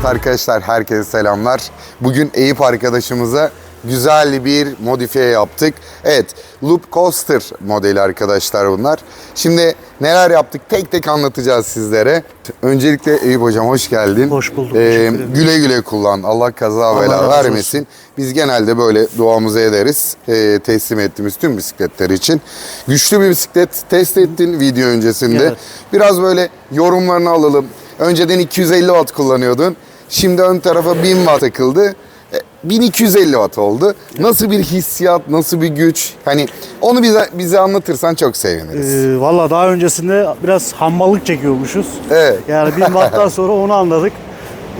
Evet arkadaşlar herkese selamlar. Bugün Eyüp arkadaşımıza güzel bir modifiye yaptık. Evet Loop Coaster modeli arkadaşlar bunlar. Şimdi neler yaptık tek tek anlatacağız sizlere. Öncelikle Eyüp hocam hoş geldin. Hoş bulduk, Ee, güle güle kullan. Allah kaza Allah bela razı olsun. vermesin. Biz genelde böyle duamızı ederiz. Ee, teslim ettiğimiz tüm bisikletler için. Güçlü bir bisiklet test ettin video öncesinde. Evet. Biraz böyle yorumlarını alalım. Önceden 250 watt kullanıyordun. Şimdi ön tarafa 1000 watt takıldı. E, 1250 watt oldu. Nasıl bir hissiyat, nasıl bir güç? Hani onu bize bize anlatırsan çok seviniriz. Ee, Valla daha öncesinde biraz hammallık çekiyormuşuz. Evet. Yani bin watttan sonra onu anladık.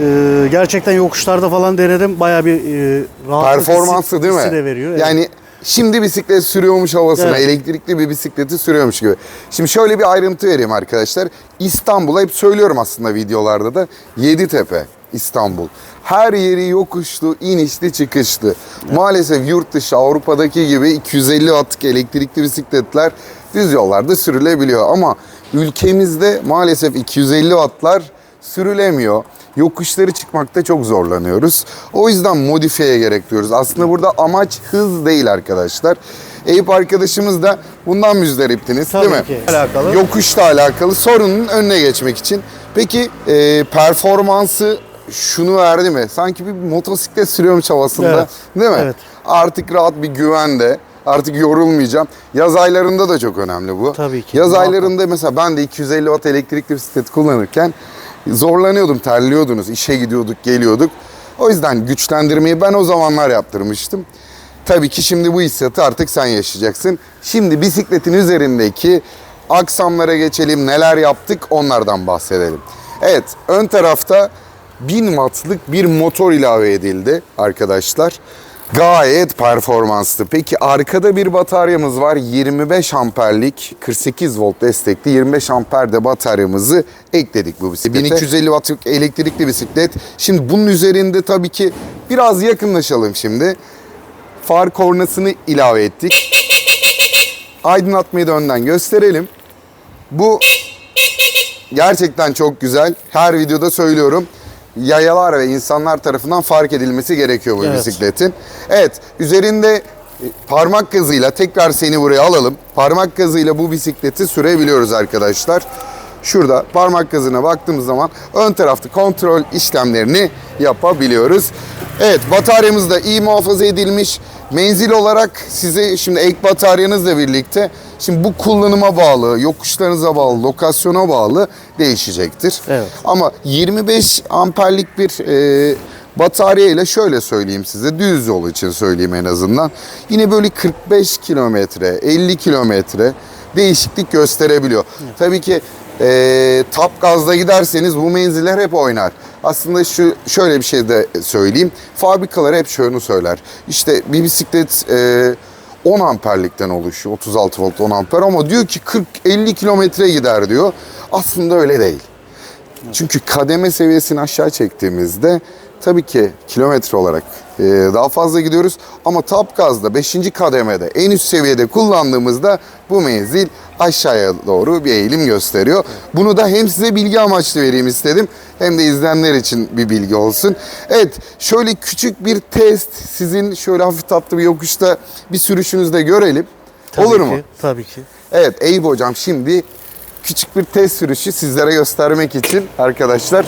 Ee, gerçekten yokuşlarda falan denedim. Baya bir e, rahatlık Performansı hissi- değil mi? hissi de veriyor. evet. Yani şimdi bisiklet sürüyormuş havasına, Evet. elektrikli bir bisikleti sürüyormuş gibi. Şimdi şöyle bir ayrıntı vereyim arkadaşlar. İstanbul'a hep söylüyorum aslında videolarda da. Yeditepe, İstanbul. Her yeri yokuşlu, inişli, çıkışlı. Maalesef yurt dışı Avrupa'daki gibi 250 wattlık elektrikli bisikletler düz yollarda sürülebiliyor. Ama ülkemizde maalesef 250 wattlar sürülemiyor. Yokuşları çıkmakta çok zorlanıyoruz. O yüzden modifiyeye gerek duyuyoruz. Aslında burada amaç hız değil arkadaşlar. Eyüp arkadaşımız da bundan müzdariptiniz Tabii değil mi? ki. Alakalı. Yokuşla alakalı sorunun önüne geçmek için. Peki e, performansı şunu verdi mi? Sanki bir motosiklet sürüyormuş havasında Evet. değil mi? Evet. Artık rahat bir güvende. Artık yorulmayacağım. Yaz aylarında da çok önemli bu. Tabii ki, Yaz aylarında mesela ben de 250 watt elektrikli bisiklet kullanırken zorlanıyordum, terliyordunuz. İşe gidiyorduk, geliyorduk. O yüzden güçlendirmeyi ben o zamanlar yaptırmıştım. Tabii ki şimdi bu hissiyatı artık sen yaşayacaksın. Şimdi bisikletin üzerindeki aksamlara geçelim. Neler yaptık onlardan bahsedelim. Evet, ön tarafta 1000 wattlık bir motor ilave edildi arkadaşlar. Gayet performanslı. Peki arkada bir bataryamız var. 25 amperlik 48 volt destekli 25 amper de bataryamızı ekledik bu bisiklete. 1250 wattlık elektrikli bisiklet. Şimdi bunun üzerinde tabii ki biraz yakınlaşalım şimdi. Far kornasını ilave ettik. Aydınlatmayı da önden gösterelim. Bu gerçekten çok güzel. Her videoda söylüyorum. Yayalar ve insanlar tarafından fark edilmesi gerekiyor bu Evet. bisikletin. Evet, üzerinde e, parmak gazıyla tekrar seni buraya alalım. Parmak gazıyla bu bisikleti sürebiliyoruz arkadaşlar. Şurada parmak gazına baktığımız zaman ön tarafta kontrol işlemlerini yapabiliyoruz. Evet bataryamız da iyi muhafaza edilmiş. Menzil olarak size şimdi ek bataryanızla birlikte şimdi bu kullanıma bağlı, yokuşlarınıza bağlı, lokasyona bağlı değişecektir. Evet. Ama 25 amperlik bir e, batarya ile şöyle söyleyeyim size düz yol için söyleyeyim en azından. Yine böyle 45 kilometre, 50 kilometre değişiklik gösterebiliyor. Tabii ki e, tap gazda giderseniz bu menziller hep oynar. Aslında şu şöyle bir şey de söyleyeyim. Fabrikalar hep şunu söyler. İşte bir bisiklet e, 10 amperlikten oluşuyor. 36 volt 10 amper ama diyor ki 40-50 kilometre gider diyor. Aslında öyle değil. Çünkü kademe seviyesini aşağı çektiğimizde tabii ki kilometre olarak e, daha fazla gidiyoruz. Ama top gazda 5. kademede en üst seviyede kullandığımızda bu menzil aşağıya doğru bir eğilim gösteriyor. Bunu da hem size bilgi amaçlı vereyim istedim hem de izleyenler için bir bilgi olsun. Evet şöyle küçük bir test sizin şöyle hafif tatlı bir yokuşta bir sürüşünüzde görelim. Tabii Olur ki, mu? Tabii ki. Evet Eyüp hocam şimdi küçük bir test sürüşü sizlere göstermek için arkadaşlar.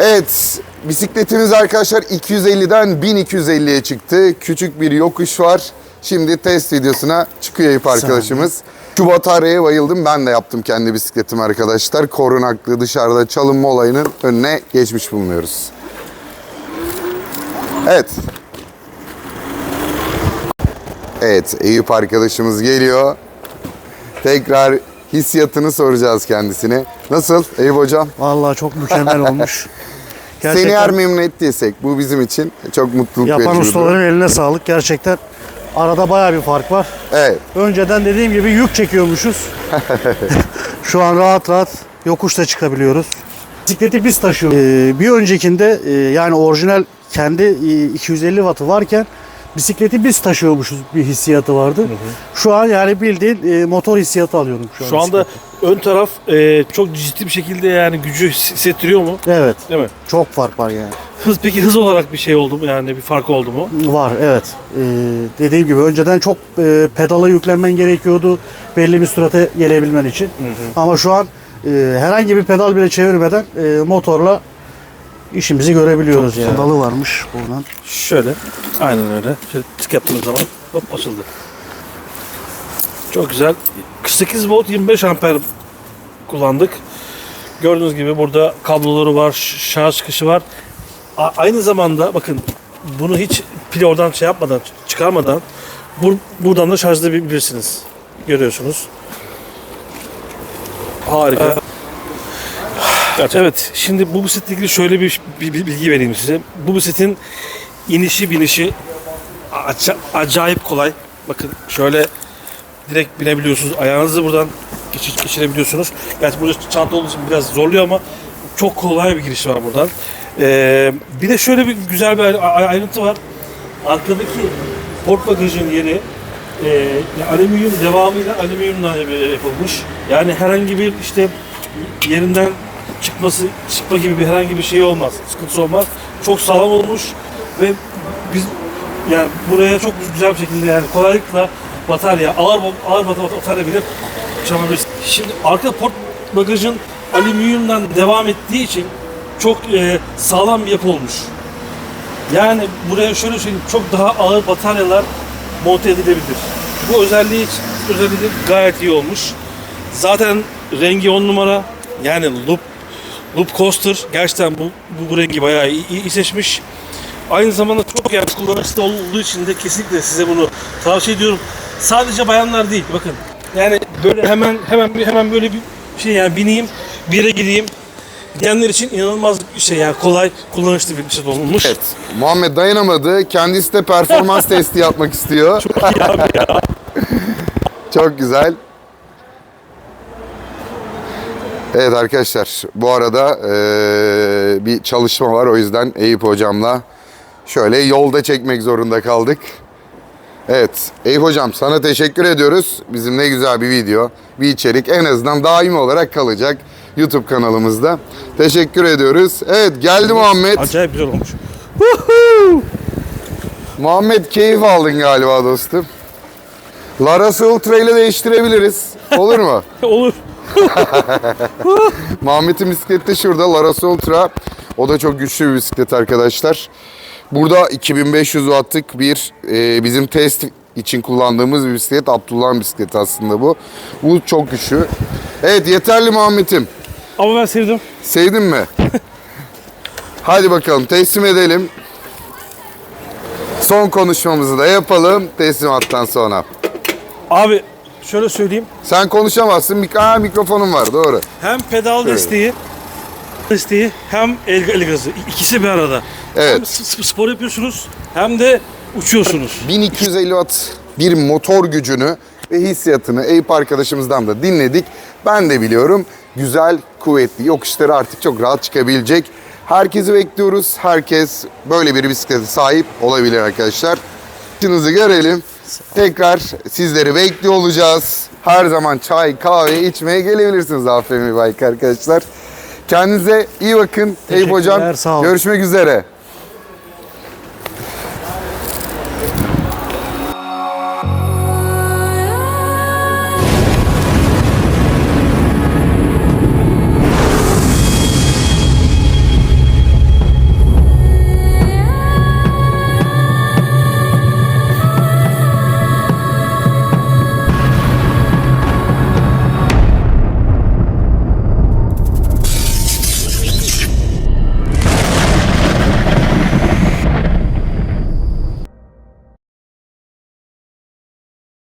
Evet bisikletimiz arkadaşlar 250'den 1250'ye çıktı. Küçük bir yokuş var. Şimdi test videosuna çıkıyor Eyüp arkadaşımız. Şu bataryaya bayıldım. Ben de yaptım kendi bisikletim arkadaşlar. Korunaklı dışarıda çalınma olayının önüne geçmiş bulunuyoruz. Evet. Evet Eyüp arkadaşımız geliyor. Tekrar hissiyatını soracağız kendisine. Nasıl Eyüp hocam? Vallahi çok mükemmel olmuş. Seni Gerçekten eğer memnun ettiysek bu bizim için çok mutluluk yapan verici bir durum. ustaların eline sağlık. Gerçekten arada bayağı bir fark var. Evet. Önceden dediğim gibi yük çekiyormuşuz. Şu an rahat rahat yokuşta çıkabiliyoruz. Bisikleti biz taşıyoruz. Ee, bir öncekinde e, yani orijinal kendi e, 250 wattı varken bisikleti biz taşıyormuşuz bir hissiyatı vardı. Şu an yani bildiğin e, motor hissiyatı alıyorum şu an. Şu anda bisiklette. ön taraf e, çok ciddi bir şekilde yani gücü hissettiriyor mu? Evet. Değil mi? Çok fark var yani. Hız peki hız olarak bir şey oldu mu yani bir fark oldu mu? Var evet. Ee, dediğim gibi önceden çok e, pedala yüklenmen gerekiyordu belli bir sürate gelebilmen için. Ama şu an e, herhangi bir pedal bile çevirmeden e, motorla işimizi görebiliyoruz yani. Pedalı varmış buradan. Şöyle. Aynen öyle. Şöyle tık yaptığınız zaman hop açıldı. Çok güzel. 48 volt 25 amper kullandık. Gördüğünüz gibi burada kabloları var, şarj çıkışı var. A- aynı zamanda bakın bunu hiç pili oradan şey yapmadan, çıkarmadan bur- buradan da şarjlayabilirsiniz. Görüyorsunuz. Harika. Evet, şimdi bu bisikletle ilgili şöyle bir, bir- bir bilgi vereyim size. Bu bisikletin inişi binişi aca- acayip kolay. Bakın şöyle direkt binebiliyorsunuz. Ayağınızı buradan geçir, geçirebiliyorsunuz. Gerçi burada çanta olduğu için biraz zorluyor ama çok kolay bir giriş var buradan. Ee, bir de şöyle bir güzel bir ay- ay- ayrıntı var. Arkadaki port bagajın yeri e, alüminyum devamıyla alüminyumdan yapılmış. Yani herhangi bir işte yerinden çıkması çıkma gibi bir herhangi bir şey olmaz. Sıkıntısı olmaz. Çok sağlam olmuş ve biz yani buraya çok güzel bir şekilde yani kolaylıkla batarya, ağır ağır bat- batarya bile çalabiliriz. Şimdi arka port bagajın alüminyumdan devam ettiği için çok e, sağlam bir yapı olmuş. Yani buraya şöyle söyleyeyim çok daha ağır bataryalar monte edilebilir. Bu özelliği özelliği gayet iyi olmuş. Zaten rengi 10 numara. Yani loop loop coaster gerçekten bu bu, bu rengi bayağı iyi, iyi seçmiş. Aynı zamanda çok yani kullanışlı olduğu için de kesinlikle size bunu tavsiye ediyorum. Sadece bayanlar değil bakın. Yani böyle hemen hemen hemen böyle bir şey yani bineyim bir yere gideyim diyenler için inanılmaz bir şey yani kolay kullanışlı bir şey olmuş. Evet. Muhammed dayanamadı. Kendisi de performans testi yapmak istiyor. Çok iyi abi ya. Çok güzel. Evet arkadaşlar bu arada eee, bir çalışma var o yüzden Eyüp hocamla şöyle yolda çekmek zorunda kaldık. Evet Eyüp hocam sana teşekkür ediyoruz. Bizim ne güzel bir video, bir içerik en azından daimi olarak kalacak YouTube kanalımızda. Teşekkür ediyoruz. Evet geldi Muhammed. Acayip güzel olmuş. Muhammed keyif aldın galiba dostum. Larası Ultra ile değiştirebiliriz. Olur mu? Olur. Muhammed'in bisikleti de şurada. Larası Ultra. O da çok güçlü bir bisiklet arkadaşlar. Burada 2500 wattlık bir e, bizim test için kullandığımız bir bisiklet. Abdullah'ın bisikleti aslında bu. Bu çok güçlü. Evet yeterli Muhammed'im. Ama ben sevdim. Sevdin mi? Hadi bakalım teslim edelim. Son konuşmamızı da yapalım teslimattan sonra. Abi şöyle söyleyeyim. Sen konuşamazsın. Mik Aa, mikrofonun var doğru. Hem pedal desteği desteği hem el, el gazı ikisi bir arada. Evet. Hem spor yapıyorsunuz hem de uçuyorsunuz. 1250 watt bir motor gücünü ve hissiyatını Eyüp arkadaşımızdan da dinledik. Ben de biliyorum güzel, kuvvetli yokuşları artık çok rahat çıkabilecek. Herkesi bekliyoruz. Herkes böyle bir bisiklete sahip olabilir arkadaşlar. İşinizi görelim. Tekrar sizleri bekliyor olacağız. Her zaman çay, kahve içmeye gelebilirsiniz Aferin Bike arkadaşlar. Kendinize iyi bakın. Eyüp hocam. Görüşmek üzere.